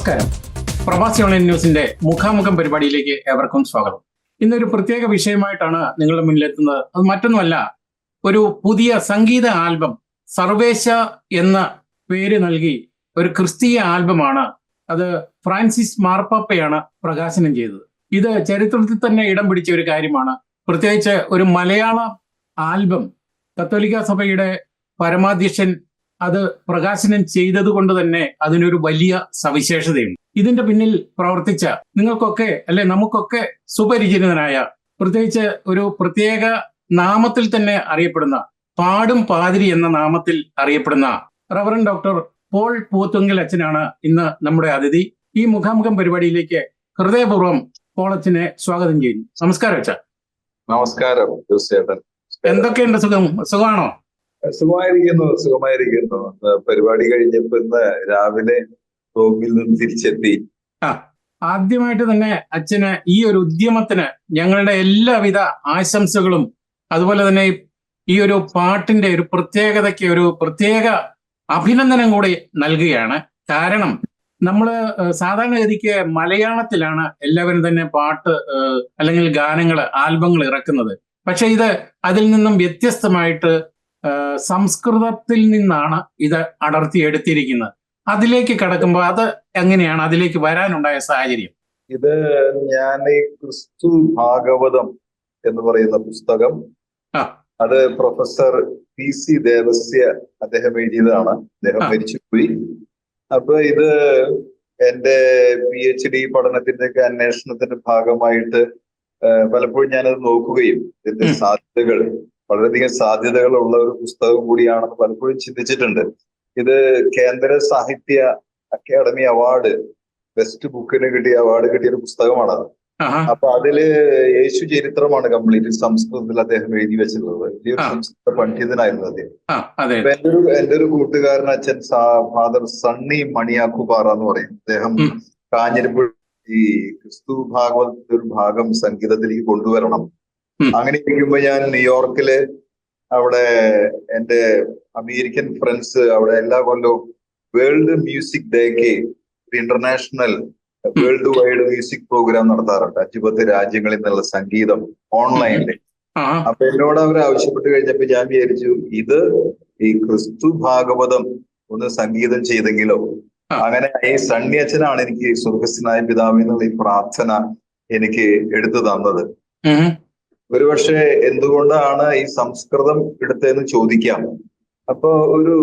നമസ്കാരം. പ്രവാസി ഓൺലൈൻ ന്യൂസിന്റെ മുഖാമുഖം പരിപാടിയിലേക്ക് ഏവർക്കും സ്വാഗതം. ഇന്നൊരു പ്രത്യേക വിഷയമായിട്ടാണ് നിങ്ങളുടെ മുന്നിലെത്തുന്നത്. അത് മറ്റൊന്നുമല്ല ഒരു പുതിയ സംഗീത ആൽബം സർവേശ എന്ന പേര് നൽകി ഒരു ക്രിസ്തീയ ആൽബമാണ് അത് ഫ്രാൻസിസ് മാർപ്പാപ്പയാണ് പ്രകാശനം ചെയ്തത്. ഇത് ചരിത്രത്തിൽ തന്നെ ഇടം പിടിച്ച ഒരു കാര്യമാണ്. പ്രത്യേകിച്ച് ഒരു മലയാള ആൽബം കത്തോലിക്ക സഭയുടെ പരമാധ്യക്ഷൻ അത് പ്രകാശനം ചെയ്തത് കൊണ്ട് തന്നെ അതിനൊരു വലിയ സവിശേഷതയുണ്ട്. ഇതിന്റെ പിന്നിൽ പ്രവർത്തിച്ച നിങ്ങൾക്കൊക്കെ അല്ലെ നമുക്കൊക്കെ സുപരിചിതനായ പ്രത്യേകിച്ച് ഒരു പ്രത്യേക നാമത്തിൽ തന്നെ അറിയപ്പെടുന്ന പാടും പാതിരി എന്ന നാമത്തിൽ അറിയപ്പെടുന്ന റവറൻ ഡോക്ടർ പോൾ പൂത്തുങ്കൽ അച്ഛനാണ് ഇന്ന് നമ്മുടെ അതിഥി. ഈ മുഖാമുഖം പരിപാടിയിലേക്ക് ഹൃദയപൂർവം പോൾ അച്ഛനെ സ്വാഗതം ചെയ്യുന്നു. നമസ്കാരം അച്ഛ. നമസ്കാരം തീർച്ചയായിട്ടും. എന്തൊക്കെയുണ്ട് സുഖം? സുഖമാണോ? സുഖമായിരിക്കുന്നു സുഖമായിരിക്കുന്നു. പരിപാടി കഴിഞ്ഞപ്പോ ഇന്ന് രാവിലെ റൂമിൽ നിന്ന് തിരിച്ചെത്തി. ആദ്യമായിട്ട് തന്നെ അച്ഛന് ഈ ഒരു ഉദ്യമത്തിന് ഞങ്ങളുടെ എല്ലാവിധ ആശംസകളും അതുപോലെ തന്നെ ഈ ഒരു പാട്ടിന്റെ ഒരു പ്രത്യേകതയ്ക്ക് ഒരു പ്രത്യേക അഭിനന്ദനം കൂടി നൽകുകയാണ്. കാരണം നമ്മൾ സാധാരണഗതിക്ക് മലയാളത്തിലാണ് എല്ലാവരും തന്നെ പാട്ട് അല്ലെങ്കിൽ ഗാനങ്ങൾ ആൽബങ്ങൾ ഇറക്കുന്നത്. പക്ഷെ ഇത് അതിൽ നിന്നും വ്യത്യസ്തമായിട്ട് സംസ്കൃതത്തിൽ നിന്നാണ് ഇത് അടർത്തിയെടുത്തിരിക്കുന്നത് അതിലേക്ക് കടക്കുമ്പോൾ അത് എങ്ങനെയാണ് അതിലേക്ക് വരാനുണ്ടായ സാഹചര്യം ഇത് ഞാൻ ഈ ക്രിസ്തു ഭാഗവതം എന്ന് പറയുന്ന പുസ്തകം. അത് പ്രൊഫസർ പി സി ദേവസ്യ അദ്ദേഹം എഴുതിയതാണ് അദ്ദേഹം. മരിച്ചുപോയി അപ്പൊ ഇത് എന്റെ പി എച്ച് ഡി പഠനത്തിന്റെ ഒക്കെ അന്വേഷണത്തിന്റെ ഭാഗമായിട്ട് പലപ്പോഴും ഞാനത് നോക്കുകയും ഇതിന്റെ. സാധ്യതകൾ വളരെയധികം സാധ്യതകളുള്ള ഒരു പുസ്തകം കൂടിയാണെന്ന് പലപ്പോഴും ചിന്തിച്ചിട്ടുണ്ട്. ഇത് കേന്ദ്ര സാഹിത്യ അക്കാദമി അവാർഡ് ബെസ്റ്റ് ബുക്കിന് കിട്ടിയ അവാർഡ് കിട്ടിയ ഒരു പുസ്തകമാണ് അത്. അപ്പൊ അതിൽ യേശു ചരിത്രമാണ് കംപ്ലീറ്റ് സംസ്കൃതത്തിൽ അദ്ദേഹം എഴുതി വെച്ചിട്ടുള്ളത്. വലിയൊരു സംസ്കൃത പണ്ഡിതനായിരുന്നു അദ്ദേഹം. അപ്പൊ എന്റെ ഒരു എന്റെ ഒരു കൂട്ടുകാരൻ അച്ഛൻ ഫാദർ സണ്ണി മണിയാക്കുപാറ എന്ന് പറയും. അദ്ദേഹം. കാഞ്ഞിരപ്പുഴ ഈ ക്രിസ്തു ഭാഗവതത്തിന്റെ ഒരു ഭാഗം സംഗീതത്തിലേക്ക് കൊണ്ടുവരണം. അങ്ങനെ ഇരിക്കുമ്പോ ഞാൻ ന്യൂയോർക്കിൽ അവിടെ എന്റെ അമേരിക്കൻ ഫ്രണ്ട്സ് അവിടെ എല്ലാ കൊല്ലവും വേൾഡ് മ്യൂസിക് ഡേക്ക് international world wide music programme നടത്താറുണ്ട്. അഞ്ചു പത്ത് രാജ്യങ്ങളിൽ നിന്നുള്ള സംഗീതം ഓൺലൈനിൽ അപ്പൊ എന്നോട് അവർ ആവശ്യപ്പെട്ട് കഴിഞ്ഞപ്പോ ഞാൻ വിചാരിച്ചു ഇത് ഈ ക്രിസ്തു ഭാഗവതം ഒന്ന് സംഗീതം ചെയ്തെങ്കിലോ? അങ്ങനെ ഈ സണ്ണി അച്ഛനാണ് എനിക്ക് സ്വർഗസ്ഥനായ പിതാവ് എന്നുള്ള ഈ പ്രാർത്ഥന എനിക്ക് എടുത്തു തന്നത്. ഒരുപക്ഷെ എന്തുകൊണ്ടാണ് ഈ സംസ്കൃതം എടുത്തതെന്ന് ചോദിക്കാം. അപ്പൊ ഒരു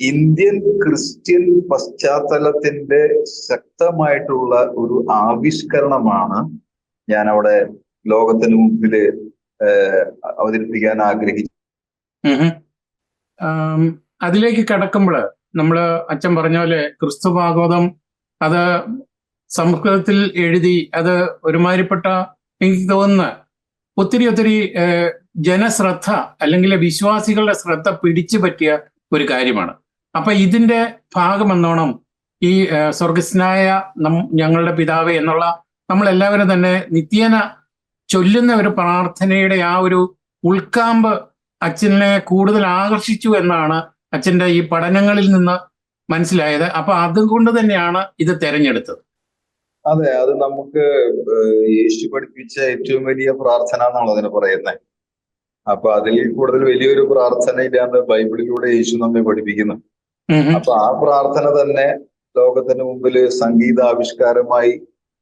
ഇന്ത്യൻ ക്രിസ്ത്യൻ പശ്ചാത്തലത്തിന്റെ ശക്തമായിട്ടുള്ള ഒരു ആവിഷ്കരണമാണ് ഞാൻ അവിടെ ലോകത്തിന് മുമ്പിൽ അവതരിപ്പിക്കാൻ ആഗ്രഹിച്ചു അതിലേക്ക് കടക്കുമ്പോൾ നമ്മൾ അച്ഛൻ പറഞ്ഞ പോലെ ക്രിസ്തു ഭാഗവതം അത് സംസ്കൃതത്തിൽ എഴുതി അത് ഒരുമാതിരിപ്പെട്ട എനിക്ക് തോന്നുന്ന ഒത്തിരി ഒത്തിരി ജനശ്രദ്ധ അല്ലെങ്കിൽ വിശ്വാസികളുടെ ശ്രദ്ധ പിടിച്ചു പറ്റിയ ഒരു കാര്യമാണ്. അപ്പൊ ഇതിന്റെ ഭാഗമെന്നോണം ഈ സ്വർഗസ്നായ നം ഞങ്ങളുടെ പിതാവ് എന്നുള്ള നമ്മൾ എല്ലാവരും തന്നെ നിത്യേന ചൊല്ലുന്ന ഒരു പ്രാർത്ഥനയുടെ ആ ഒരു ഉൾക്കാമ്പ് അച്ഛനെ കൂടുതൽ ആകർഷിച്ചു എന്നാണ് അച്ഛന്റെ ഈ പഠനങ്ങളിൽ നിന്ന് മനസ്സിലായത്. അപ്പൊ അതുകൊണ്ട് തന്നെയാണ് ഇത് തെരഞ്ഞെടുത്തത്. അതെ അത് നമുക്ക് യേശു പഠിപ്പിച്ച ഏറ്റവും വലിയ പ്രാർത്ഥന എന്നാണ് അതിനെ പറയുന്നത് അപ്പൊ അതിൽ കൂടുതൽ വലിയൊരു പ്രാർത്ഥന ഇല്ലാന്ന് ബൈബിളിലൂടെ യേശു നമ്മെ പഠിപ്പിക്കുന്നു. അപ്പൊ ആ പ്രാർത്ഥന തന്നെ ലോകത്തിന് മുമ്പിൽ സംഗീതാവിഷ്കാരമായി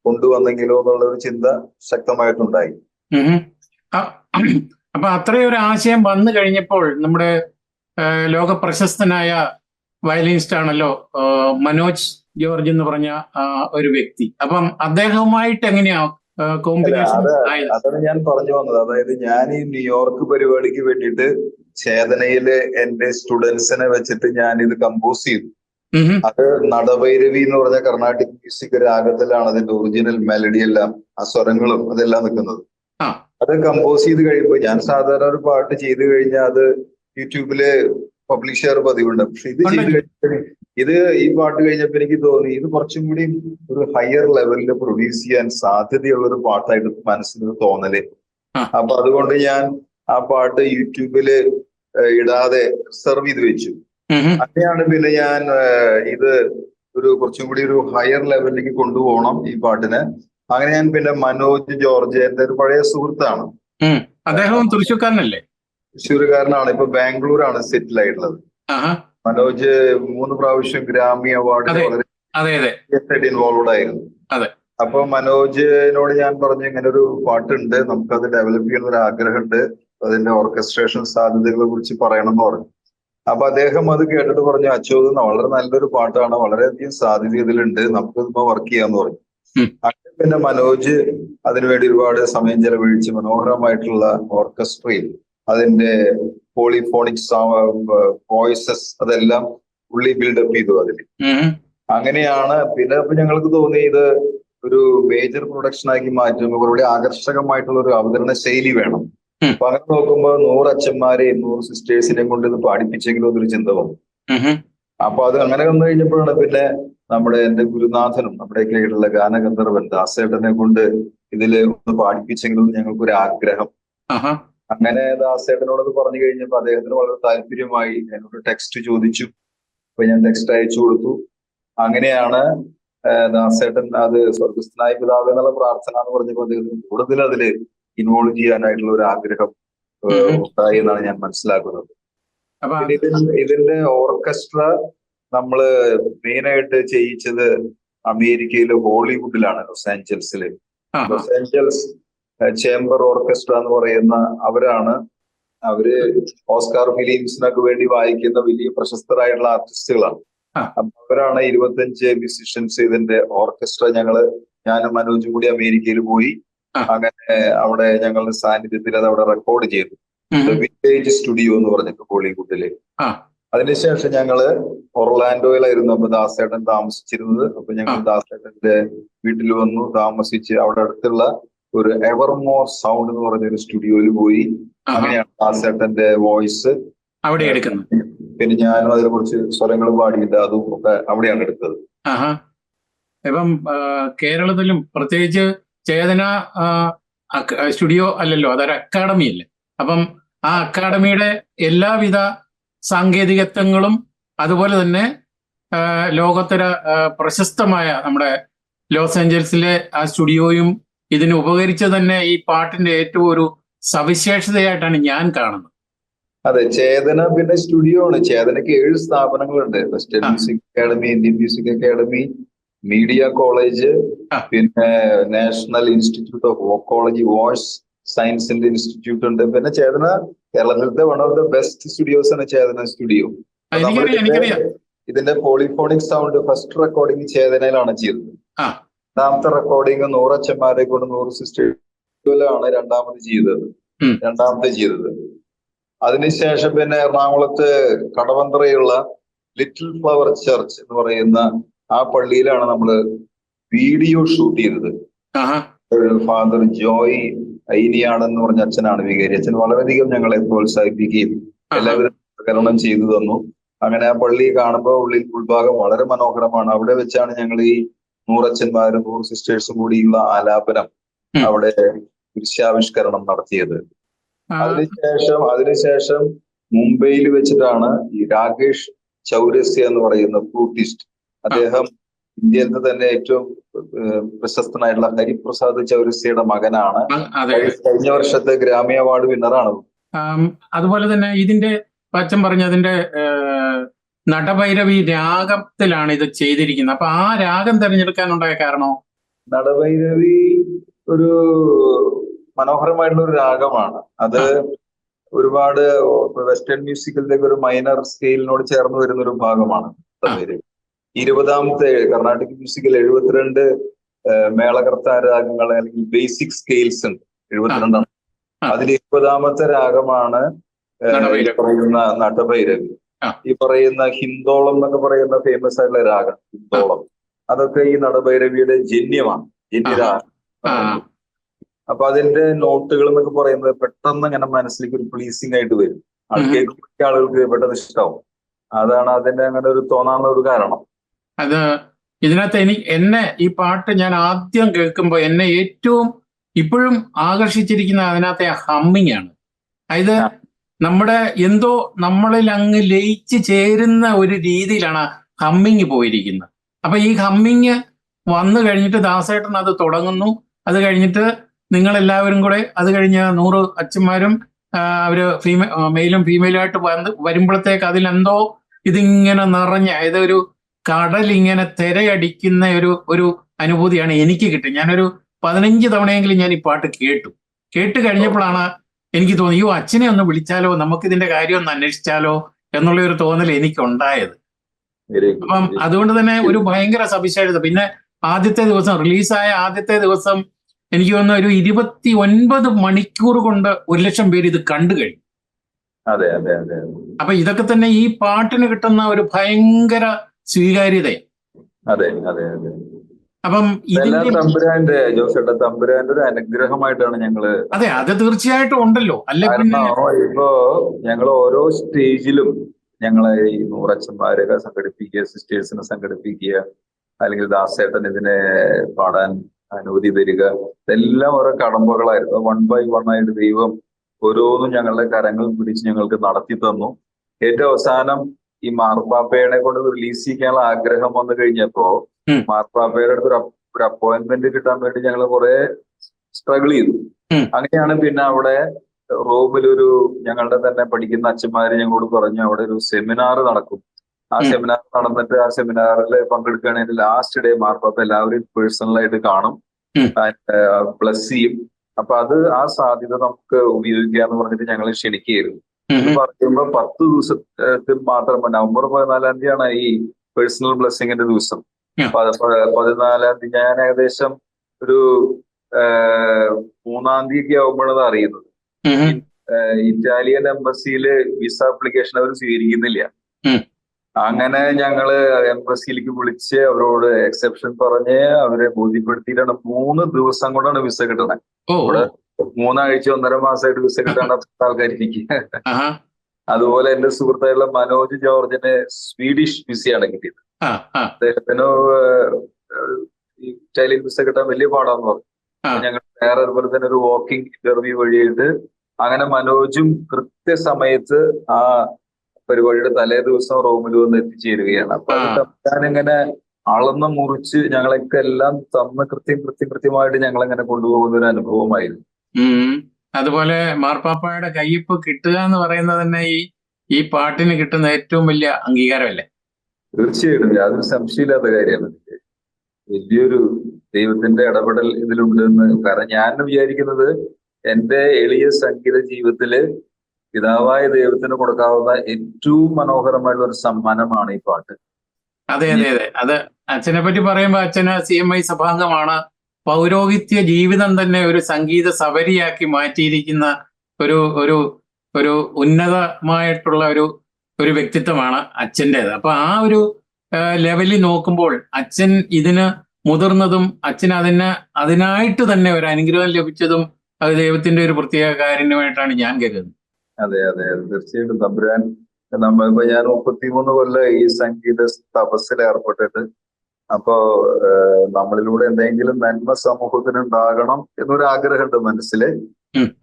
കൊണ്ടുവന്നെങ്കിലോ എന്നുള്ള ഒരു ചിന്ത ശക്തമായിട്ടുണ്ടായി. അപ്പൊ അത്രയൊരു ആശയം വന്നു കഴിഞ്ഞപ്പോൾ നമ്മുടെ ലോക പ്രശസ്തനായ വയലിനിസ്റ്റ് ആണല്ലോ മനോജ് ജോർജ് എന്ന് പറഞ്ഞ ഒരു വ്യക്തി. അപ്പം അദ്ദേഹവുമായിട്ട് എങ്ങനെയാ കോമ്പിനേഷൻ അതാണ് ഞാൻ പറഞ്ഞു വന്നത്. അതായത് ഞാൻ ഈ ന്യൂയോർക്ക് പരിപാടിക്ക് വേണ്ടിയിട്ട് ചേതനയിൽ എന്റെ സ്റ്റുഡൻസിനെ വെച്ചിട്ട് ഞാൻ ഇത് കമ്പോസ് ചെയ്തു. അത് നടഭൈരവി എന്ന് പറഞ്ഞ കർണാട്ടിക് മ്യൂസിക് രാഗത്തിലാണ് അതിന്റെ ഒറിജിനൽ മെലഡി എല്ലാം ആ സ്വരങ്ങളും അതെല്ലാം നിൽക്കുന്നത്. അത് കമ്പോസ് ചെയ്ത് കഴിയുമ്പോൾ ഞാൻ സാധാരണ ഒരു പാട്ട് ചെയ്ത് കഴിഞ്ഞാൽ അത് യൂട്യൂബിൽ പബ്ലിഷ് ചെയ്യാറ് പതിവുണ്ട്. പക്ഷെ ഇത് ചെയ്ത് കഴിഞ്ഞപ്പോൾ ഇത് ഈ പാട്ട് കഴിഞ്ഞപ്പോ എനിക്ക് തോന്നി ഇത് കുറച്ചും കൂടി ഒരു ഹയർ ലെവലിൽ പ്രൊഡ്യൂസ് ചെയ്യാൻ സാധ്യതയുള്ള ഒരു പാട്ടായിട്ട് മനസ്സിന് തോന്നൽ. അപ്പൊ അതുകൊണ്ട് ഞാൻ ആ പാട്ട് യൂട്യൂബിൽ ഇടാതെ റിസർവ് ചെയ്ത് വെച്ചു. അങ്ങനെയാണ് പിന്നെ ഞാൻ ഇത് ഒരു കുറച്ചും കൂടി ഒരു ഹയർ ലെവലിലേക്ക് കൊണ്ടുപോകണം ഈ പാട്ടിന്. അങ്ങനെ ഞാൻ പിന്നെ മനോജ് ജോർജ് എന്റെ ഒരു പഴയ സുഹൃത്താണ്. അദ്ദേഹവും തൃശ്ശൂർക്കാരനല്ലേ? തൃശ്ശൂർക്കാരനാണ്. ഇപ്പൊ ബാംഗ്ലൂരാണ് സെറ്റിൽ ആയിട്ടുള്ളത് മനോജ് മൂന്ന് പ്രാവശ്യം ഗ്രാമി അവാർഡ്. വളരെ ഇൻവോൾവഡ് ആയിരുന്നു. അതെ. അപ്പൊ മനോജിനോട് ഞാൻ പറഞ്ഞു ഇങ്ങനെ ഒരു പാട്ടുണ്ട്. നമുക്കത് ഡെവലപ്പ് ചെയ്യുന്ന ഒരു ആഗ്രഹമുണ്ട്. അതിന്റെ ഓർക്കസ്ട്രേഷൻ സാധ്യതകളെ കുറിച്ച് പറയണം എന്ന് പറഞ്ഞു. അപ്പൊ അദ്ദേഹം അത് കേട്ടിട്ട് പറഞ്ഞു ഇത് വളരെ നല്ലൊരു പാട്ടാണ്. വളരെയധികം സാധ്യത ഇതിലുണ്ട്. നമുക്ക് ഇപ്പൊ വർക്ക് ചെയ്യാന്ന് പറഞ്ഞു. അങ്ങനെ പിന്നെ മനോജ് അതിനുവേണ്ടി ഒരുപാട് സമയം ചെലവഴിച്ച് മനോഹരമായിട്ടുള്ള ഓർക്കസ്ട്രയിൽ അതിന്റെ പോളിഫോണിക് വോയിസസ് അതെല്ലാം പുള്ളി ബിൽഡപ്പ് ചെയ്തു അതിൽ. അങ്ങനെയാണ്. പിന്നെ ഇപ്പൊ ഞങ്ങൾക്ക് തോന്നി ഇത് ഒരു മേജർ പ്രൊഡക്ഷൻ ആക്കി മാറ്റുമ്പോൾ കുറേ ആകർഷകമായിട്ടുള്ള ഒരു അവതരണ ശൈലി വേണം. അപ്പൊ അങ്ങനെ നോക്കുമ്പോൾ നൂറ് അച്ഛന്മാരെയും നൂറ് സിസ്റ്റേഴ്സിനെയും കൊണ്ട് ഇത് പാടിപ്പിച്ചെങ്കിലും അതൊരു ചിന്ത വന്നു. അപ്പൊ അത് അങ്ങനെ വന്നു കഴിഞ്ഞപ്പോഴാണ് പിന്നെ നമ്മുടെ എന്റെ ഗുരുനാഥനും നമ്മുടെ കീഴിലുള്ള ഗാനഗന്ധർവൻ ദാസേട്ടനെ കൊണ്ട് ഇതിൽ ഒന്ന് പാടിപ്പിച്ചെങ്കിലും ഞങ്ങൾക്കൊരു ആഗ്രഹം അങ്ങനെ ദാസേട്ടനോട് അത് പറഞ്ഞു കഴിഞ്ഞപ്പോ അദ്ദേഹത്തിന് വളരെ താല്പര്യമായി എന്നോട് ടെക്സ്റ്റ് ചോദിച്ചു. അപ്പൊ ഞാൻ ടെക്സ്റ്റ് അയച്ചു കൊടുത്തു. അങ്ങനെയാണ് ദാസേട്ടൻ അത് സ്വർഗസ്ഥനായ പിതാവ് എന്നുള്ള പ്രാർത്ഥന എന്ന് പറഞ്ഞപ്പോൾ അദ്ദേഹത്തിന് കൂടുതൽ അതിൽ ഇൻവോൾവ് ചെയ്യാനായിട്ടുള്ള ഒരു ആഗ്രഹം ഉണ്ടായി എന്നാണ് ഞാൻ മനസ്സിലാക്കുന്നത്. ഇതിന്റെ ഓർക്കസ്ട്ര നമ്മൾ മെയിനായിട്ട് ചെയ്യിച്ചത് അമേരിക്കയിലെ ഹോളിവുഡിലാണ് ലോസ് ആഞ്ചൽസിൽ. ലോസ് ആഞ്ചൽസ് ചേംബർ ഓർക്കസ്ട്ര എന്ന് പറയുന്ന അവരാണ്. അവർ ഓസ്കാർ ഫിലിംസിനൊക്കെ വേണ്ടി വായിക്കുന്ന വലിയ പ്രശസ്തരായിട്ടുള്ള ആർട്ടിസ്റ്റുകളാണ്. അവരാണ് ഇരുപത്തഞ്ച് മ്യൂസിഷ്യൻസ് ഇതിന്റെ ഓർക്കസ്ട്ര ഞങ്ങൾ ഞാനും മനോജും കൂടി അമേരിക്കയിൽ പോയി. അങ്ങനെ അവിടെ ഞങ്ങളുടെ സാന്നിധ്യത്തിൽ അത് അവിടെ റെക്കോർഡ് ചെയ്തു. വില്ലേജ് സ്റ്റുഡിയോ എന്ന് പറഞ്ഞിട്ട് കോളിവുഡിൽ. അതിനുശേഷം ഞങ്ങൾ ഒർലാൻഡോയിലായിരുന്നു അപ്പൊ ദാസേട്ടൻ താമസിച്ചിരുന്നത്. അപ്പൊ ഞങ്ങൾ. ദാസേട്ടന്റെ വീട്ടിൽ വന്നു താമസിച്ച് അവിടെ അടുത്തുള്ള ഒരു എവർമോർ സൗണ്ട് എന്ന് പറഞ്ഞ ഒരു സ്റ്റുഡിയോയിൽ പോയി. അങ്ങനെയാണ് ദാസേട്ടന്റെ വോയിസ് അവിടെ എടുക്കുന്നത്. പിന്നെ ഞാനും അതിനെ കുറിച്ച് സ്വരങ്ങൾ പാടിയിട്ട് അതും ഒക്കെ അവിടെയാണ് എടുത്തത്. ഇപ്പം കേരളത്തിലും പ്രത്യേകിച്ച് ചേതന സ്റ്റുഡിയോ അല്ലല്ലോ അതൊരു അക്കാഡമി അല്ലേ? അപ്പം ആ അക്കാഡമിയുടെ എല്ലാവിധ സാങ്കേതികത്വങ്ങളും അതുപോലെ തന്നെ ലോകോത്തര പ്രശസ്തമായ നമ്മുടെ ലോസ് ഏഞ്ചൽസിലെ ആ സ്റ്റുഡിയോയും ഇതിന് ഉപകരിച്ച് തന്നെ ഈ പാട്ടിന്റെ ഏറ്റവും ഒരു സവിശേഷതയായിട്ടാണ് ഞാൻ കാണുന്നത്. അതെ ചേതന പിന്നെ സ്റ്റുഡിയോ ആണ്. ചേതനക്ക് ഏഴ് സ്ഥാപനങ്ങളുണ്ട്. Western. Music academy Indian music academy media college. പിന്നെ national institute of vocology voice സയൻസിന്റെ ഇൻസ്റ്റിറ്റ്യൂട്ട് ഉണ്ട്. പിന്നെ Chetana കേരളത്തിലത്തെ one of the best studios ആണ് ചേതന സ്റ്റുഡിയോ ഇതിന്റെ പോളിഫോണിക് സൗണ്ട് ഫസ്റ്റ് റെക്കോർഡിംഗ് ചേതനയിലാണ് ചെയ്തത്. രണ്ടാമത്തെ റെക്കോർഡിംഗ് നൂറച്ചന്മാരെ കൊണ്ട് നൂറ് സിസ്റ്റേഴ്സിലാണ് രണ്ടാമത് ചെയ്തത്. രണ്ടാമത്തെ ചെയ്തത്. അതിനുശേഷം പിന്നെ എറണാകുളത്ത് കടവന്ത്രയുള്ള ലിറ്റിൽ ഫ്ലവർ ചർച്ച് എന്ന് പറയുന്ന ആ പള്ളിയിലാണ് നമ്മൾ വീഡിയോ ഷൂട്ട് ചെയ്തത്. ഫാദർ ജോയ് ഐനിയാണെന്ന് പറഞ്ഞ അച്ഛനാണ് വികാരി. അച്ഛൻ വളരെയധികം ഞങ്ങളെ പ്രോത്സാഹിപ്പിക്കുകയും എല്ലാവരും സഹകരണം ചെയ്തു തന്നു. അങ്ങനെ ആ പള്ളി കാണുമ്പോൾ ഉള്ളിൽ ഉൾഭാഗം വളരെ മനോഹരമാണ്. അവിടെ വെച്ചാണ് ഞങ്ങൾ ഈ നൂറച്ഛന്മാരും നൂറ് സിസ്റ്റേഴ്സും കൂടിയുള്ള ആലാപനം. അവിടെ ദൃശ്യാവിഷ്കരണം നടത്തിയത്. അതിനുശേഷം അതിനുശേഷം മുംബൈയിൽ വെച്ചിട്ടാണ് ഈ രാകേഷ് ചൗരസ്യ എന്ന് പറയുന്ന ഫ്ലൂട്ടിസ്റ്റ് അദ്ദേഹം ഇന്ത്യയിലത്തെ തന്നെ ഏറ്റവും പ്രശസ്തനായിട്ടുള്ള ഹരിപ്രസാദ് ചൗരസ്യയുടെ മകനാണ്. കഴിഞ്ഞ വർഷത്തെ ഗ്രാമി അവാർഡ് വിന്നറാണ്. അതുപോലെ തന്നെ ഇതിന്റെ പച്ചം പറഞ്ഞ അതിന്റെ നടഭൈരവി രാഗത്തിലാണ് ഇത് ചെയ്തിരിക്കുന്നത്. അപ്പൊ ആ രാഗം തിരഞ്ഞെടുക്കാനുണ്ടായ കാരണോ? നടഭൈരവി ഒരു മനോഹരമായിട്ടുള്ള ഒരു രാഗമാണ്. അത് ഒരുപാട് വെസ്റ്റേൺ മ്യൂസിക്കിലേക്ക് ഒരു മൈനർ സ്കെയിലിനോട് ചേർന്ന് വരുന്ന ഒരു ഭാഗമാണ് ഇരുപതാമത്തെ കർണാടക മ്യൂസിക്കിൽ എഴുപത്തിരണ്ട് മേളകർത്ത രാഗങ്ങൾ അല്ലെങ്കിൽ ബേസിക് സ്കെയിൽസ് ഉണ്ട്. എഴുപത്തിരണ്ടാണ്. അതിൽ ഇരുപതാമത്തെ രാഗമാണ്. പറയുന്ന നടഭൈരവി. ഈ പറയുന്ന ഹിന്ദോളം എന്നൊക്കെ പറയുന്ന ഫേമസ് ആയിട്ടുള്ള രാഗം ഹിന്ദോളം. അതൊക്കെ ഈ നടഭൈരവിയുടെ ജന്യമാണ് ജന്യരാഗം അപ്പൊ അതിന്റെ നോട്ടുകൾ എന്നൊക്കെ പറയുന്നത് പെട്ടെന്ന് ഇങ്ങനെ മനസ്സിലേക്ക് ഒരു പ്ലീസിങ് ആയിട്ട് വരും. അത് ഉം. ആളുകൾക്ക് പെട്ടെന്ന് ഇഷ്ടമാവും അതാണ് അതിന്റെ അങ്ങനെ ഒരു തോന്നാനുള്ള ഒരു കാരണം. അത് ഇതിനകത്ത് എനിക്ക് എന്നെ ഈ പാട്ട് ഞാൻ ആദ്യം കേൾക്കുമ്പോൾ എന്നെ ഏറ്റവും ഇപ്പോഴും ആകർഷിച്ചിരിക്കുന്ന അതിനകത്തെ ഹമ്മിങ് ആണ്. അതായത്. നമ്മുടെ എന്തോ നമ്മളിൽ അങ്ങ് ലയിച്ച് ചേരുന്ന ഒരു രീതിയിലാണ് ഹമ്മിങ് പോയിരിക്കുന്നത്. അപ്പൊ ഈ ഹമ്മിങ് വന്നു കഴിഞ്ഞിട്ട് ദാസേട്ടൻ അത് തുടങ്ങുന്നു. അത് കഴിഞ്ഞിട്ട് നിങ്ങൾ എല്ലാവരും കൂടെ അത് കഴിഞ്ഞ് നൂറ് അച്ഛന്മാരും അവർ ഫീമെ മെയിലും ഫീമെയിലുമായിട്ട് വന്ന് വരുമ്പോഴത്തേക്ക് അതിലെന്തോ ഇതിങ്ങനെ നിറഞ്ഞ ഇതൊരു കടൽ ഇങ്ങനെ തിരയടിക്കുന്ന ഒരു ഒരു അനുഭൂതിയാണ് എനിക്ക് കിട്ടിയത്. ഞാനൊരു പതിനഞ്ച് തവണയെങ്കിലും ഞാൻ ഈ പാട്ട് കേട്ടു. കേട്ട് കഴിഞ്ഞപ്പോഴാണ് എനിക്ക് തോന്നി അയ്യോ അച്ഛനെ ഒന്ന് വിളിച്ചാലോ? നമുക്ക് ഇതിന്റെ കാര്യം ഒന്ന് അന്വേഷിച്ചാലോ? എന്നുള്ള ഒരു തോന്നൽ എനിക്കുണ്ടായത് അപ്പം അതുകൊണ്ട് തന്നെ ഒരു ഭയങ്കര സവിശേഷത. പിന്നെ ആദ്യത്തെ ദിവസം റിലീസായ ആദ്യത്തെ ദിവസം എനിക്ക് തോന്നുന്നു ഒരു ഇരുപത്തി ഒൻപത് മണിക്കൂർ കൊണ്ട് ഒരു ലക്ഷം പേര് ഇത് കണ്ടു കഴിഞ്ഞു. അതെ അതെ അതെ. അപ്പൊ ഇതൊക്കെ തന്നെ ഈ പാട്ടിന് കിട്ടുന്ന ഒരു ഭയങ്കര സ്വീകാര്യത അതെ അതെ അതെ. അപ്പം ഇതിന്റെ തമ്പുരാന്റെ ജോസേട്ട തമ്പുരാന്റെ ഒരു അനുഗ്രഹമായിട്ടാണ് ഞങ്ങൾ അതെ അത് തീർച്ചയായിട്ടും ഉണ്ടല്ലോ. അല്ല പിന്നെ ഇപ്പോ ഞങ്ങൾ ഓരോ സ്റ്റേജിലും ഞങ്ങളെ ഈ നൂറച്ചന്മാരൊക്കെ സംഘടിപ്പിക്കുക സിസ്റ്റേഴ്സിനെ സംഘടിപ്പിക്കുക അല്ലെങ്കിൽ ദാസേട്ടൻ ഇതിനെ പാടാൻ അനുമതി തരിക. ഇതെല്ലാം ഓരോ കടമ്പകളായിരുന്നു. വൺ ബൈ വൺ ആയിട്ട് ദൈവം ഓരോന്നും ഞങ്ങളുടെ കരങ്ങൾ പിടിച്ച് ഞങ്ങൾക്ക് നടത്തി തന്നു. ഏറ്റവും അവസാനം ഈ മാർപ്പാപ്പയെ കൊണ്ട് റിലീസ് ചെയ്യാനുള്ള ആഗ്രഹം വന്നു കഴിഞ്ഞപ്പോ മാർപ്പാപ്പയുടെ അടുത്ത് ഒരു അപ്പോയിന്റ്മെന്റ് കിട്ടാൻ വേണ്ടി ഞങ്ങൾ കുറെ സ്ട്രഗിൾ ചെയ്തു. അങ്ങനെയാണ് പിന്നെ അവിടെ റോമിലൊരു ഞങ്ങളുടെ തന്നെ പഠിക്കുന്ന അച്ഛന്മാര് ഞങ്ങളോട് പറഞ്ഞു അവിടെ ഒരു സെമിനാർ നടക്കും. ആ സെമിനാർ നടന്നിട്ട് ആ സെമിനാറിൽ പങ്കെടുക്കുകയാണെങ്കിൽ ലാസ്റ്റ് ഡേ മാർപ്പാപ്പ എല്ലാവരും പേഴ്സണലായിട്ട് കാണും. പ്ലസ് ചെയ്യും. അപ്പൊ അത് ആ സാധ്യത നമുക്ക് ഉപയോഗിക്കാന്ന് പറഞ്ഞിട്ട് ഞങ്ങൾ ക്ഷണിക്കുകയായിരുന്നു. ഉം ഇത് ഉം. പറയുമ്പോ പത്ത് ദിവസത്തിൽ മാത്രം നവംബർ പതിനാലാം തീയതിയാണ് ഈ പേഴ്സണൽ ബ്ലെസ്സിങ്ങിന്റെ ദിവസം. പതിനാലാം തീയതി ഞാൻ ഏകദേശം ഒരു മൂന്നാം തീയതി ആവുമ്പോഴത് അറിയുന്നത്. ഇറ്റാലിയൻ എംബസിയിൽ വിസ ആപ്ലിക്കേഷൻ അവർ സ്വീകരിക്കുന്നില്ല. അങ്ങനെ ഞങ്ങൾ എംബസിയിലേക്ക് വിളിച്ച് അവരോട് എക്സെപ്ഷൻ പറഞ്ഞ് അവരെ ബോധ്യപ്പെടുത്തിയിട്ടാണ് മൂന്ന് ദിവസം കൊണ്ടാണ് വിസ കിട്ടുന്നത്. മൂന്നാഴ്ച ഒന്നര മാസമായിട്ട് വിസ ആൾക്കാർ ആഹാ. അതുപോലെ എന്റെ സുഹൃത്തായുള്ള മനോജ് ജോർജിന് സ്വീഡിഷ് വിസയാണ് കിട്ടിയത് അദ്ദേഹത്തിന് ഇറ്റാലിയൻ വിസ കിട്ടാൻ വലിയ പാടാന്ന് പറഞ്ഞു ഞങ്ങൾ വേറെ അതുപോലെ തന്നെ ഒരു വാക്കിംഗ് ഇന്റർവ്യൂ വഴിയായിട്ട് അങ്ങനെ മനോജും കൃത്യസമയത്ത് ആ പരിപാടിയുടെ തലേ ദിവസം റോമിൽ വന്ന് എത്തിച്ചേരുകയാണ് അപ്പൊ. ഞാനിങ്ങനെ അളന്ന് മുറിച്ച് ഞങ്ങളൊക്കെ എല്ലാം തന്ന് കൃത്യം കൃത്യം കൃത്യമായിട്ട് ഞങ്ങളങ്ങനെ കൊണ്ടുപോകുന്ന ഒരു അനുഭവമായിരുന്നു. അതുപോലെ മാർപ്പാപ്പയുടെ കയ്യിപ്പ് കിട്ടുക എന്ന് പറയുന്നത് തന്നെ ഈ ഈ പാട്ടിന് കിട്ടുന്ന ഏറ്റവും വലിയ അംഗീകാരമല്ലേ? തീർച്ചയായിട്ടും. യാതൊരു സംശയമില്ലാത്ത കാര്യമാണ്. വലിയൊരു ദൈവത്തിന്റെ ഇടപെടൽ ഇതിലുണ്ടെന്ന്. കാരണം ഞാൻ വിചാരിക്കുന്നത് എന്റെ എളിയ സംഗീത ജീവിതത്തിൽ പിതാവായ ദൈവത്തിന് കൊടുക്കാവുന്ന ഏറ്റവും മനോഹരമായിട്ടുള്ള ഒരു സമ്മാനമാണ് ഈ പാട്ട്. അതെ അതെ അതെ. അത് അച്ഛനെ പറ്റി പറയുമ്പോൾ അച്ഛന് സി എം ഐ സഭാംഗമാണ്. പൗരോഹിത്യ ജീവിതം തന്നെ ഒരു സംഗീത സവരിയാക്കി മാറ്റിയിരിക്കുന്ന ഒരു ഒരു ഒരു ഉന്നതമായിട്ടുള്ള ഒരു ഒരു വ്യക്തിത്വമാണ് അച്ഛന്റെത് അപ്പൊ ആ ഒരു ലെവലിൽ നോക്കുമ്പോൾ അച്ഛൻ ഇതിന് മുതിർന്നതും അച്ഛൻ അതിന് അതിനായിട്ട് തന്നെ ഒരു അനുഗ്രഹം ലഭിച്ചതും അത് ദൈവത്തിന്റെ ഒരു പ്രത്യേക കാര്യമായിട്ടാണ് ഞാൻ കരുതുന്നത് അതെ അതെ. തീർച്ചയായിട്ടും തമ്പുരാൻ നമ്മ ഇപ്പൊ ഞാൻ മുപ്പത്തിമൂന്ന് കൊല്ലം ഈ സംഗീത തപസ്സിൽ ഏർപ്പെട്ടിട്ട് അപ്പോ നമ്മളിലൂടെ എന്തെങ്കിലും നന്മ സമൂഹത്തിന് ഉണ്ടാകണം എന്നൊരു ആഗ്രഹമുണ്ട് മനസ്സിൽ.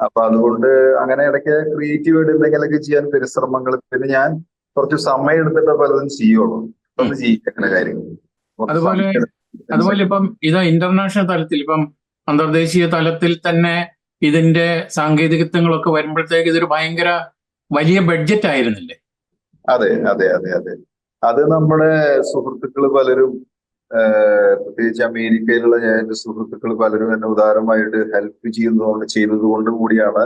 അപ്പൊ അതുകൊണ്ട് അങ്ങനെ ഇടയ്ക്ക് ക്രിയേറ്റീവ് ആയിട്ട് എന്തെങ്കിലുമൊക്കെ ചെയ്യാൻ പരിശ്രമങ്ങൾ പിന്നെ ഞാൻ കുറച്ച് സമയം എടുത്തിട്ട് പലതും ചെയ്യുള്ളൂ. ഒന്ന് ചെയ്യിക്കുന്ന കാര്യങ്ങൾ അതുപോലെ- അതുപോലെ ഇപ്പം ഇത് ഇന്റർനാഷണൽ തലത്തിൽ ഇപ്പം അന്തർദേശീയ തലത്തിൽ തന്നെ ഇതിന്റെ സാങ്കേതികത്വങ്ങളൊക്കെ വരുമ്പോഴത്തേക്ക് ഇതൊരു ഭയങ്കര വലിയ ബഡ്ജറ്റ് ആയിരുന്നില്ലേ? അതെ അതെ അതെ അതെ. അത് നമ്മുടെ സുഹൃത്തുക്കൾ പലരും പ്രത്യേകിച്ച് അമേരിക്കയിലുള്ള ഞാൻ എന്റെ സുഹൃത്തുക്കൾ പലരും എന്നെ ഉദാരമായിട്ട് ഹെൽപ്പ് ചെയ്യുന്നതുകൊണ്ട് ചെയ്തത് കൊണ്ട് കൂടിയാണ്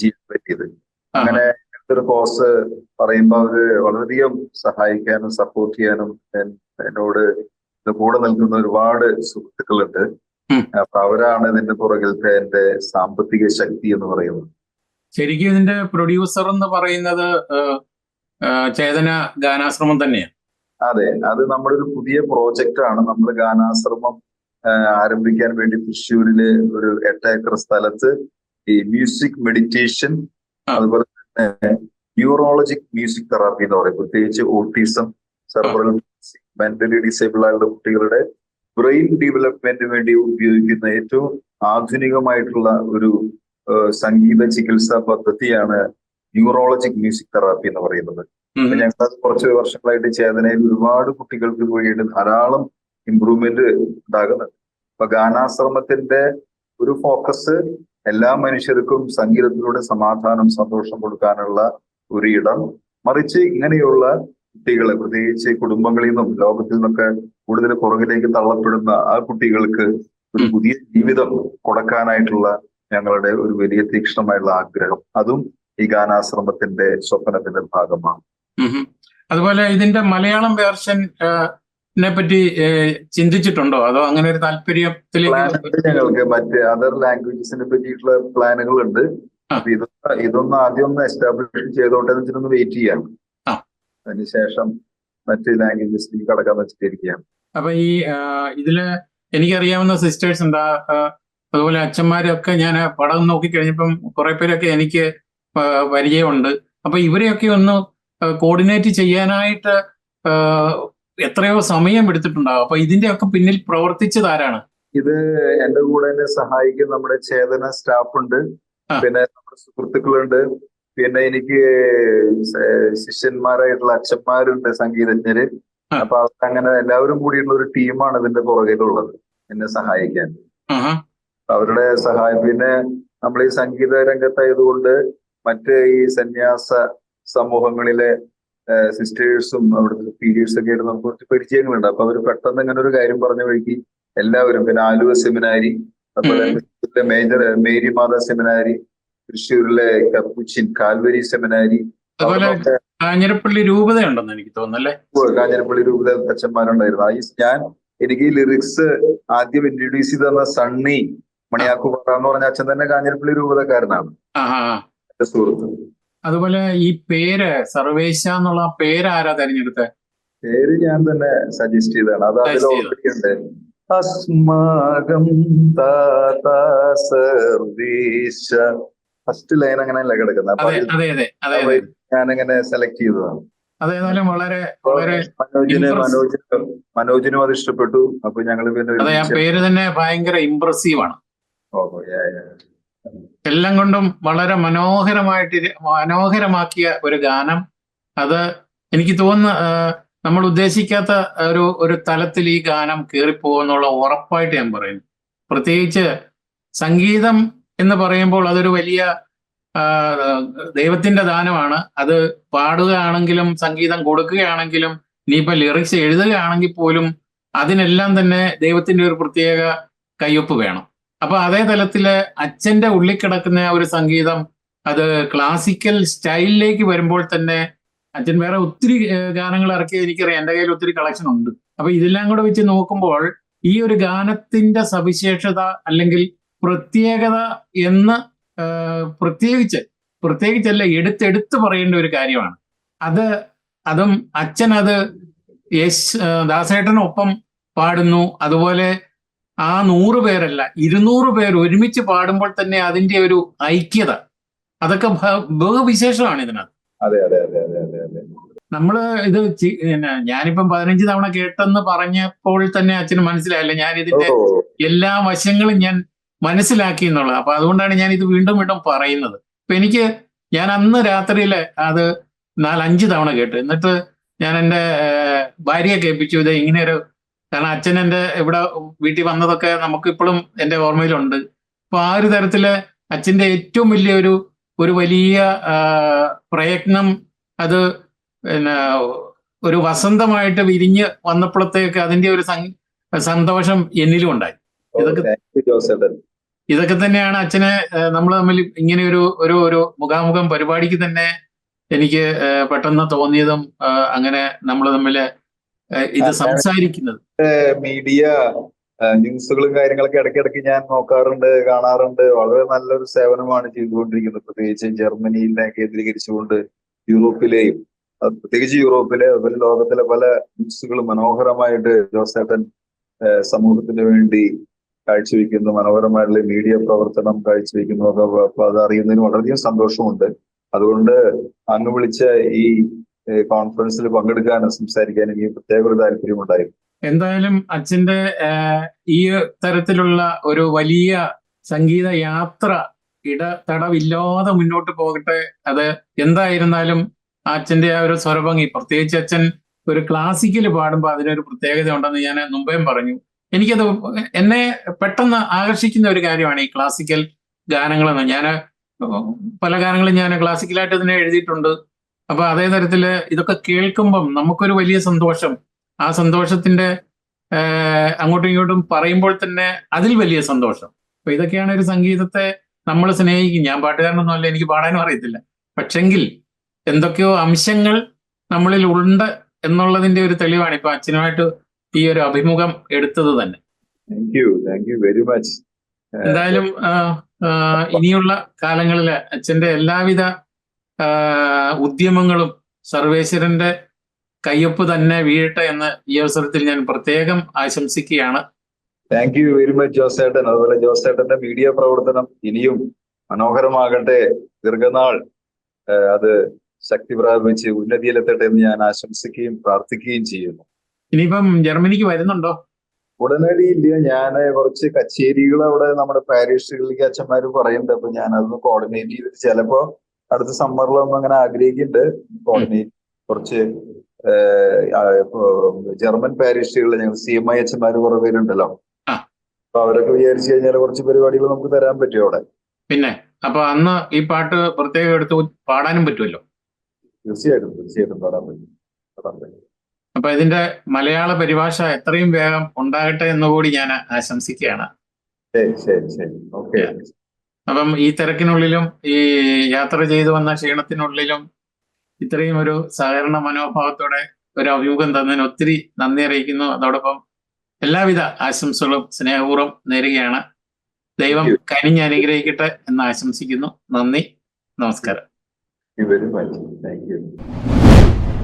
ചെയ്യാൻ പറ്റിയത്. അങ്ങനെ ഒരു കോഴ്സ് പറയുമ്പോൾ അവർ വളരെയധികം സഹായിക്കാനും സപ്പോർട്ട് ചെയ്യാനും എന്നോട് കൂടെ നിൽക്കുന്ന ഒരുപാട് സുഹൃത്തുക്കളുണ്ട്. അപ്പൊ അവരാണ് ഇതിന്റെ പുറകിലത്തെ എന്റെ സാമ്പത്തിക ശക്തി എന്ന് പറയുന്നത്. ശരിക്കും ഇതിന്റെ പ്രൊഡ്യൂസർ എന്ന് പറയുന്നത് ചേതന ഗാനാശ്രമം തന്നെയാണ് അതെ അത് നമ്മുടെ ഒരു പുതിയ പ്രോജക്റ്റ് ആണ്. നമ്മൾ ഗാനാശ്രമം ആരംഭിക്കാൻ വേണ്ടി തൃശ്ശൂരിലെ ഒരു എട്ട് ഏക്കർ സ്ഥലത്ത് ഈ മ്യൂസിക് മെഡിറ്റേഷൻ. അതുപോലെ തന്നെ ന്യൂറോളജിക് മ്യൂസിക് തെറാപ്പി എന്ന് പറയും. പ്രത്യേകിച്ച് ഓട്ടിസം സെർബ്രൽ മെന്റലി ഡിസേബിൾ ആയുള്ള കുട്ടികളുടെ ബ്രെയിൻ ഡെവലപ്മെന്റിന് വേണ്ടി ഉപയോഗിക്കുന്ന ഏറ്റവും ആധുനികമായിട്ടുള്ള ഒരു സംഗീത ചികിത്സാ പദ്ധതിയാണ് ന്യൂറോളജിക് മ്യൂസിക് തെറാപ്പി എന്ന് പറയുന്നത്. ഞങ്ങൾ കുറച്ച് വർഷങ്ങളായിട്ട് ചേതനയിൽ ഒരുപാട് കുട്ടികൾക്ക് വേണ്ടിയിട്ട് ധാരാളം ഇമ്പ്രൂവ്മെന്റ് ഉണ്ടാകുന്നുണ്ട്. അപ്പൊ ഗാനാശ്രമത്തിന്റെ ഒരു ഫോക്കസ് എല്ലാ മനുഷ്യർക്കും സംഗീതത്തിലൂടെ സമാധാനം സന്തോഷം കൊടുക്കാനുള്ള ഒരു ഇടം മറിച്ച് ഇങ്ങനെയുള്ള കുട്ടികളെ പ്രത്യേകിച്ച് കുടുംബങ്ങളിൽ നിന്നും ലോകത്തിൽ നിന്നൊക്കെ കൂടുതൽ പുറകിലേക്ക് തള്ളപ്പെടുന്ന ആ കുട്ടികൾക്ക് ഒരു പുതിയ ജീവിതം കൊടുക്കാനായിട്ടുള്ള ഞങ്ങളുടെ ഒരു വലിയ തീക്ഷ്ണമായിട്ടുള്ള ആഗ്രഹം. അതും ഈ ഗാനാശ്രമത്തിന്റെ സ്വപ്നത്തിന്റെ ഭാഗമാണ്. അതുപോലെ ഇതിന്റെ മലയാളം വേർഷൻ െ പറ്റി ചിന്തിച്ചിട്ടുണ്ടോ? അതോ അങ്ങനെ ഒരു താല്പര്യത്തിൽ ഞങ്ങൾക്ക്. മറ്റ് അതർ ലാംഗ്വേജസിനെ പറ്റിയിട്ടുള്ള പ്ലാനുകൾ ഉണ്ട്. ഇതൊന്ന് ഇതൊന്ന് ആദ്യം ഒന്ന് എസ്റ്റാബ്ലിഷ് ചെയ്തോട്ടെ എന്ന് വെച്ചിട്ടൊന്ന് വെയിറ്റ് ചെയ്യാം. അതിനുശേഷം മറ്റ് ലാംഗ്വേജസിലേക്ക് കടക്കാൻ വെച്ചിട്ടിരിക്കുകയാണ്. അപ്പൊ ഈ ഇതിൽ എനിക്കറിയാവുന്ന സിസ്റ്റേഴ്സ് ഉണ്ട് ആ, അതുപോലെ അച്ഛന്മാരൊക്കെ ഞാൻ പടം നോക്കി കഴിഞ്ഞപ്പം കുറെ പേരൊക്കെ എനിക്ക് പരിചയമുണ്ട്. അപ്പൊ ഇവരെയൊക്കെ ഒന്ന് കോർഡിനേറ്റ് ചെയ്യാനായിട്ട് എത്രയോ സമയം എടുത്തിട്ടുണ്ടാവും അപ്പൊ ഇതിന്റെ ഒക്കെ പിന്നിൽ പ്രവർത്തിച്ചത് ആരാണ്? ഇത് എന്റെ കൂടെ എന്നെ സഹായിക്കുന്ന നമ്മുടെ ചേതന സ്റ്റാഫ് ഉണ്ട്. പിന്നെ നമ്മുടെ സുഹൃത്തുക്കളുണ്ട്. പിന്നെ എനിക്ക് ശിഷ്യന്മാരായിട്ടുള്ള അച്ഛന്മാരുണ്ട് സംഗീതജ്ഞര്. അപ്പൊ അങ്ങനെ എല്ലാവരും കൂടിയുള്ള ഒരു ടീമാണ് ഇതിന്റെ പുറകിലുള്ളത് എന്നെ സഹായിക്കാൻ. അവരുടെ സഹായം. പിന്നെ നമ്മൾ ഈ സംഗീത രംഗത്തായതുകൊണ്ട് മറ്റ് ഈ സന്യാസ സമൂഹങ്ങളിലെ സിസ്റ്റേഴ്സും അവിടുത്തെ പീരിയഡ്സ് ഒക്കെ ആയിട്ട് നമുക്ക് കുറച്ച് പരിചയങ്ങളുണ്ട്. അപ്പൊ അവർ പെട്ടെന്ന് ഇങ്ങനെ ഒരു കാര്യം പറഞ്ഞ വഴിക്ക് എല്ലാവരും പിന്നെ ആലുവ സെമിനാരി അതുപോലെ. മേജർ മേരി മാതാ സെമിനാരി തൃശ്ശൂരിലെ കപ്പുച്ചിൻ കാൽവരി സെമിനാരി കാഞ്ഞിരപ്പള്ളി രൂപതയുണ്ടെന്ന് എനിക്ക് തോന്നുന്നു അല്ലേ കാഞ്ഞിരപ്പള്ളി രൂപത അച്ഛന്മാരുണ്ടായിരുന്നു. ഈ ഞാൻ എനിക്ക് ഈ ലിറിക്സ് ആദ്യം ഇൻട്രൊഡ്യൂസ് ചെയ്ത് തന്ന സണ്ണി മണിയാക്കുപാറ എന്ന് പറഞ്ഞ അച്ഛൻ തന്നെ കാഞ്ഞിരപ്പള്ളി രൂപതക്കാരനാണ്. എന്റെ സുഹൃത്ത്. അതുപോലെ ഈ പേര് സർവേശ എന്നുള്ള പേര് ആരാ തെരഞ്ഞെടുത്തത് പേര് ഞാൻ തന്നെ സജസ്റ്റ് ചെയ്തതാണ്. അത് അസ്മാകം താതാ സർവീശ ഫസ്റ്റ് ലൈൻ അങ്ങനെയല്ല കിടക്കുന്നത്. അപ്പൊ അതെ അതെ അതെ അതെ അപ്പൊ അതെ. ഞാൻ അങ്ങനെ സെലക്ട് ചെയ്തതാണ് അതേതായാലും വളരെ വളരെ മനോജിന് മനോജിന് മനോജിനും അത് ഇഷ്ടപ്പെട്ടു. അപ്പൊ ഞങ്ങൾ പിന്നെ പേര് തന്നെ ഭയങ്കര ഇമ്പ്രസീവ് ആണ്. ഓ. എല്ലാം കൊണ്ടും വളരെ മനോഹരമായിട്ട് മനോഹരമാക്കിയ ഒരു ഗാനം. അത് എനിക്ക് തോന്നുന്ന നമ്മൾ ഉദ്ദേശിക്കാത്ത ഒരു ഒരു തലത്തിൽ ഈ ഗാനം കയറിപ്പോകുന്നുള്ള ഉറപ്പായിട്ട് ഞാൻ പറയുന്നു. പ്രത്യേകിച്ച് സംഗീതം എന്ന് പറയുമ്പോൾ അതൊരു വലിയ ദൈവത്തിന്റെ ദാനമാണ്. അത് പാടുകയാണെങ്കിലും സംഗീതം കൊടുക്കുകയാണെങ്കിലും ഇനിയിപ്പോ ലിറിക്സ് എഴുതുകയാണെങ്കിൽ പോലും അതിനെല്ലാം തന്നെ ദൈവത്തിന്റെ ഒരു പ്രത്യേക കയ്യൊപ്പ് വേണം. അപ്പൊ അതേ തലത്തിൽ അച്ഛന്റെ ഉള്ളിൽ കിടക്കുന്ന ഒരു സംഗീതം അത് ക്ലാസിക്കൽ സ്റ്റൈലിലേക്ക് വരുമ്പോൾ തന്നെ അച്ഛൻ വേറെ ഒത്തിരി ഗാനങ്ങൾ ഇറക്കിയത് എനിക്കറിയാം. എന്റെ കയ്യിൽ ഒത്തിരി കളക്ഷൻ ഉണ്ട്. അപ്പൊ ഇതെല്ലാം കൂടെ വെച്ച് നോക്കുമ്പോൾ ഈ ഒരു ഗാനത്തിന്റെ സവിശേഷത അല്ലെങ്കിൽ പ്രത്യേകത എന്ന് പ്രത്യേകിച്ച് പ്രത്യേകിച്ചല്ല എടുത്തെടുത്ത് പറയേണ്ട ഒരു കാര്യമാണ്. അത് അതും അച്ഛൻ അത് യേശ് ദാസേട്ടനൊപ്പം പാടുന്നു. അതുപോലെ ആ നൂറ് പേരല്ല ഇരുന്നൂറ് പേർ ഒരുമിച്ച് പാടുമ്പോൾ തന്നെ അതിന്റെ ഒരു ഐക്യത. അതൊക്കെ ബഹുവിശേഷമാണ് ഇതിനകത്ത്. അതെ അതെ അതെ അതെ അതെ അതെ. നമ്മൾ ഇത് ഞാനിപ്പം പതിനഞ്ച് തവണ കേട്ടെന്ന് പറഞ്ഞപ്പോൾ തന്നെ അച്ഛന് മനസ്സിലായില്ല. ഞാൻ ഇതിന്റെ എല്ലാ വശങ്ങളും ഞാൻ മനസ്സിലാക്കി എന്നുള്ളത്. അപ്പൊ അതുകൊണ്ടാണ് ഞാൻ ഇത് വീണ്ടും വീണ്ടും പറയുന്നത്. അപ്പൊ എനിക്ക് ഞാൻ അന്ന് രാത്രിയിൽ അത് നാലഞ്ച് തവണ കേട്ടു. എന്നിട്ട് ഞാൻ എന്റെ ഭാര്യയെ കേൾപ്പിച്ചു. ഇത് ഇങ്ങനെ ഒരു കാരണം അച്ഛൻ എന്റെ ഇവിടെ വീട്ടിൽ വന്നതൊക്കെ നമുക്ക് ഇപ്പോഴും എന്റെ ഓർമ്മയിലുണ്ട്. അപ്പൊ ആ ഒരു തരത്തിൽ അച്ഛന്റെ ഏറ്റവും വലിയ ഒരു ഒരു വലിയ പ്രയത്നം അത് പിന്നെ ഒരു വസന്തമായിട്ട് വിരിഞ്ഞ് വന്നപ്പോഴത്തേക്ക് അതിന്റെ ഒരു സന്തോഷം എന്നിലും ഉണ്ടായി. ഇതൊക്കെ- ഇതൊക്കെ തന്നെയാണ് അച്ഛനെ നമ്മൾ തമ്മിൽ ഇങ്ങനെ ഒരു ഒരു ഒരു മുഖാമുഖം പരിപാടിക്ക് തന്നെ എനിക്ക് പെട്ടെന്ന് തോന്നിയതും അങ്ങനെ നമ്മൾ തമ്മിൽ ഇത് സംസാരിക്കുന്നത്. മീഡിയ ന്യൂസുകളും കാര്യങ്ങളൊക്കെ ഇടയ്ക്കിടയ്ക്ക് ഞാൻ നോക്കാറുണ്ട് കാണാറുണ്ട്. വളരെ നല്ലൊരു സേവനമാണ് ചെയ്തുകൊണ്ടിരിക്കുന്നത്. പ്രത്യേകിച്ച് ജർമ്മനിയിലെ കേന്ദ്രീകരിച്ചുകൊണ്ട് യൂറോപ്പിലെയും പ്രത്യേകിച്ച് യൂറോപ്പിലെ അതുപോലെ ലോകത്തിലെ പല ന്യൂസുകളും മനോഹരമായിട്ട് ജോസേട്ടൻ സമൂഹത്തിന് വേണ്ടി കാഴ്ചവെക്കുന്നു. മനോഹരമായിട്ടുള്ള മീഡിയ പ്രവർത്തനം കാഴ്ചവെക്കുന്നു. ഒക്കെ അപ്പൊ അത് അറിയുന്നതിന് വളരെയധികം സന്തോഷമുണ്ട്. അതുകൊണ്ട് അങ്ങ് വിളിച്ച ഈ കോൺഫറൻസിൽ പങ്കെടുക്കാനും സംസാരിക്കാനും എനിക്ക് പ്രത്യേക ഒരു താല്പര്യമുണ്ടായിരുന്നു എന്തായാലും അച്ഛന്റെ ഈ തരത്തിലുള്ള ഒരു വലിയ സംഗീത യാത്ര ഇട തടവില്ലാതെ മുന്നോട്ട് പോകട്ടെ അത് എന്തായിരുന്നാലും അച്ഛന്റെ ആ ഒരു സ്വരഭംഗി പ്രത്യേകിച്ച് അച്ഛൻ ഒരു ക്ലാസിക്കൽ പാടുമ്പോൾ അതിനൊരു പ്രത്യേകത ഉണ്ടെന്ന് ഞാൻ മുമ്പേയും പറഞ്ഞു. എനിക്കത് എന്നെ പെട്ടെന്ന് ആകർഷിക്കുന്ന ഒരു കാര്യമാണ് ഈ ക്ലാസിക്കൽ ഗാനങ്ങളെന്ന്. ഞാൻ പല ഗാനങ്ങളും ഞാൻ ക്ലാസിക്കലായിട്ട് ഇതിനെ എഴുതിയിട്ടുണ്ട്. അപ്പൊ അതേ തരത്തിൽ ഇതൊക്കെ കേൾക്കുമ്പം നമുക്കൊരു വലിയ സന്തോഷം. ആ സന്തോഷത്തിന്റെ അങ്ങോട്ടും ഇങ്ങോട്ടും പറയുമ്പോൾ തന്നെ അതിൽ വലിയ സന്തോഷം. അപ്പൊ ഇതൊക്കെയാണ് ഒരു സംഗീതത്തെ നമ്മൾ സ്നേഹിക്കും. ഞാൻ പാട്ടുകാരനൊന്നും അല്ല എനിക്ക് പാടാനും അറിയത്തില്ല. പക്ഷെങ്കിൽ എന്തൊക്കെയോ അംശങ്ങൾ നമ്മളിൽ ഉണ്ട് എന്നുള്ളതിന്റെ ഒരു തെളിവാണ് ഇപ്പൊ അച്ഛനുമായിട്ട് ഈ ഒരു അഭിമുഖം എടുത്തത് തന്നെ. Thank you thank you very much എന്തായാലും ഇനിയുള്ള കാലങ്ങളിൽ അച്ഛന്റെ എല്ലാവിധ ഉദ്യമങ്ങളും സർവേശ്വരന്റെ കയ്യൊപ്പ് തന്നെ വീഴട്ടെ എന്ന് ഈ അവസരത്തിൽ ഞാൻ പ്രത്യേകം ആശംസിക്കുകയാണ്. താങ്ക് യു വെരി മച്ച് ജോസേട്ടൻ. അതുപോലെ ജോസേട്ടന്റെ മീഡിയ പ്രവർത്തനം ഇനിയും മനോഹരമാകട്ടെ. ദീർഘനാൾ അത് ശക്തി പ്രാപിച്ച് ഉന്നതിയിലെത്തട്ടെ എന്ന് ഞാൻ ആശംസിക്കുകയും പ്രാർത്ഥിക്കുകയും ചെയ്യുന്നു. ഇനിയിപ്പം ജർമ്മനിക്ക് വരുന്നുണ്ടോ? ഉടനടി ഇല്ല. ഞാൻ കുറച്ച് കച്ചേരികൾ അവിടെ നമ്മുടെ പാരീഷുകളിലേക്ക് അച്ഛന്മാർ പറയുന്നുണ്ട്. അപ്പൊ ഞാൻ അതൊന്ന് കോർഡിനേറ്റ് ചെയ്തിട്ട് ചിലപ്പോ അടുത്ത സമ്മറിലൊന്നും അങ്ങനെ ആഗ്രഹിക്കുന്നുണ്ട്. തോന്നി കുറച്ച് ജർമ്മൻ പാരിഷുകളിൽ ഞങ്ങൾ സി എം ഐ അച്ഛന്മാര് കുറെ പേരുണ്ടല്ലോ. അപ്പൊ അവരൊക്കെ വിചാരിച്ചു കഴിഞ്ഞാൽ കുറച്ച് പരിപാടികൾ നമുക്ക് തരാൻ പറ്റും അവിടെ. പിന്നെ അപ്പൊ അന്ന് ഈ പാട്ട് പ്രത്യേകം എടുത്ത് പാടാനും പറ്റുമല്ലോ? തീർച്ചയായിട്ടും തീർച്ചയായിട്ടും പാടാൻ പറ്റും. പാടാൻ പറ്റും. അപ്പൊ ഇതിന്റെ മലയാള പരിഭാഷ എത്രയും വേഗം ഉണ്ടാകട്ടെ എന്നുകൂടി ഞാൻ ആശംസിക്കുകയാണ്. ശരി ശരി ശരി. ഓക്കെ. അപ്പം ഈ തിരക്കിനുള്ളിലും ഈ യാത്ര ചെയ്തു വന്ന ക്ഷീണത്തിനുള്ളിലും ഇത്രയും ഒരു സഹകരണ മനോഭാവത്തോടെ ഒരു അഭിമുഖം തന്നതിന് ഒത്തിരി നന്ദി അറിയിക്കുന്നു. അതോടൊപ്പം എല്ലാവിധ ആശംസകളും സ്നേഹപൂർവം നേരുകയാണ്. ദൈവം കനിഞ്ഞ് അനുഗ്രഹിക്കട്ടെ എന്ന് ആശംസിക്കുന്നു. നന്ദി. നമസ്കാരം. Thank you